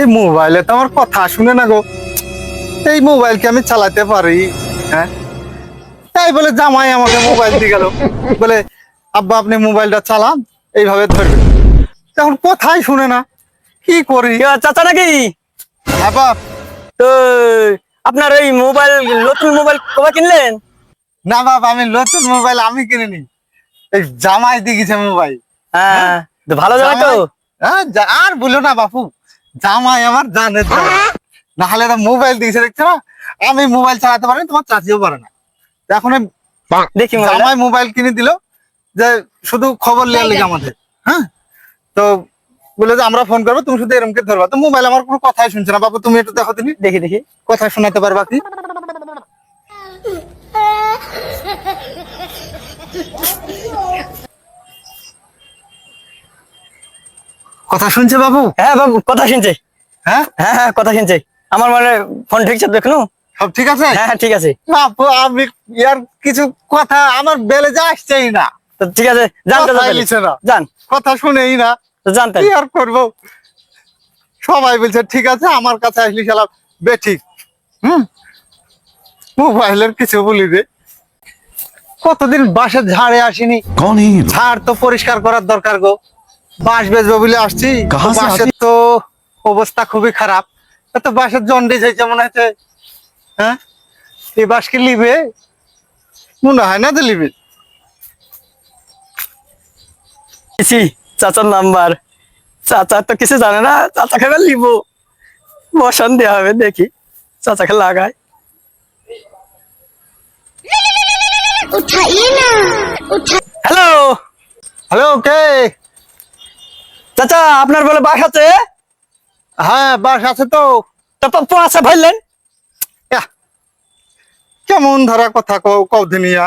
এই মোবাইলে তো আমার কথা শুনে না গো। এই মোবাইলকে আমি চালাতে পারি? হ্যাঁ? তাই বলে জামাই আমাকে মোবাইল দিয়ে গেল। বলে আব্বা আপনি মোবাইলটা চালান এইভাবে ধরবে। তখন কথাই শুনে না। কি করি? চাচা নাকি? হ্যাঁ বাপ তো আপনার এই মোবাইল নতুন মোবাইল কবে কিনলেন? না বাপ আমি নতুন মোবাইল আমি কিনিনি। এই জামাই দিয়ে গেছে মোবাইল। হ্যাঁ তো ভালো যাবে তো। হ্যাঁ আর বলো না বাপু। জামাই আমার জানে তো না হলে মোবাইল দিয়েছে দেখছ? না আমি মোবাইল চালাতে পারি তোমার চাচিও পারে না। তো এখন দেখি জামাই মোবাইল কিনে দিল যে শুধু খবর লিয়ার লেগে আমাদের হ্যাঁ? তো বলে যে আমরা ফোন করব তুমি শুধু এরমকে ধরবা। তো মোবাইল আমার কোনো কথাই শুনছে না। বাবু তুমি একটু দেখো তুমি। দেখি দেখি। কথা শোনাতে পারবা কি? কথা শুনছে বাবু? হ্যাঁ বাবু কথা শুনছে। হ্যাঁ? হ্যাঁ, হ্যাঁ কথা শুনছে। আমার মানে ফোন ঠিকছে দেখুন? সব ঠিক আছে? হ্যাঁ, হ্যাঁ ঠিক আছে। বাপু আমি ইয়ার কিছু কথা আমার বেলে যা আসছেই না। তো ঠিক আছে জানতে চাইছে না। জান। কথা শুনেই না। জানতে কি আর করব? সবাই বলছে ঠিক আছে আমার কাছে আসলি শালা বেঠিক হুম? মোবাইলের কিছু বলি দে। কতদিন বাসা ঝাড়ে আসিনি। ঝাড় তো পরিষ্কার করার দরকার গো। বাঁশ বেচবো বলে আসছি। বাঁশের তো অবস্থা খুবই খারাপ। এত বাঁশের জন্ডিস হয়েছে মনে হচ্ছে হ্যাঁ? এই বাঁশকে লিবে? মনে হয় না তো লিবে। চাচার নাম্বার। চাচা তো কিছু জানে না চাচাকে খেলে লিব। বসান দেওয়া হবে দেখি। চাচাকে লাগাই হ্যালো হ্যালো কে? চাচা আপনার বলে বাঘ আছে হ্যাঁ বাঘ আছে তো তো আছে ভাইলেন কেমন ধরা কথা কদিনিয়া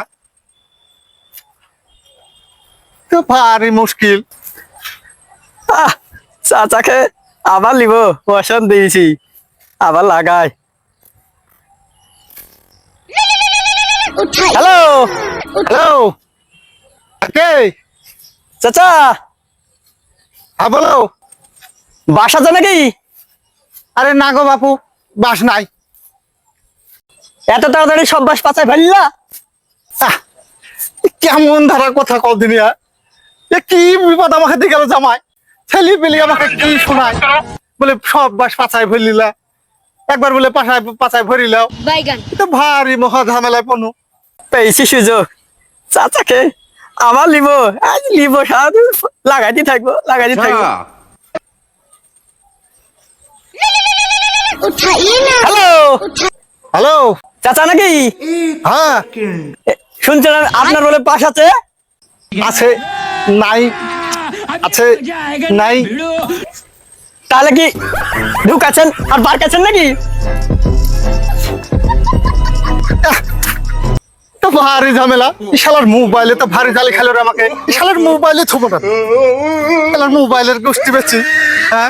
তো ভারী মুশকিল চাচাকে আবার লিব পয়সা দিয়েছি আবার লাগাই হ্যালো হ্যালো কে চাচা হ্যাঁ বলো বাসা আছে নাকি? আরে না গো বাপু বাস নাই। এত তাড়াতাড়ি সব বাস পাচায় ফেললা? কেমন ধারার কথা কল দিনিয়া হ্যাঁ? কি বিপদ আমাকে দিয়ে গেল জামাই? ছেলে পেলে আমাকে কি শোনায়? বলে সব বাস পাচাই ফেলিলা। একবার বলে পাশায় পাচায় ভরিলাও তো ভারী মহা ঝামেলায় পনু পেয়েছি সুযোগ। চাচাকে আবার লিব। আজ লিবো সারাদিন লাগাইতে থাকব লাগাইতে থাকব। হ্যালো। হ্যালো। চাচা নাকি? হ্যাঁ। শুনছেন আপনার বলে পাশ আছে? আছে নাই আছে নাই। তাহলে কি ঢুকাছেন আর বার কাছেন নাকি? ভারী ঝামেলা। ইশালার মোবাইলে তো ভারী জালি খেলো আমাকে। ইশালার মোবাইলে থুবো না মোবাইলের গোষ্ঠী বেছি হ্যাঁ?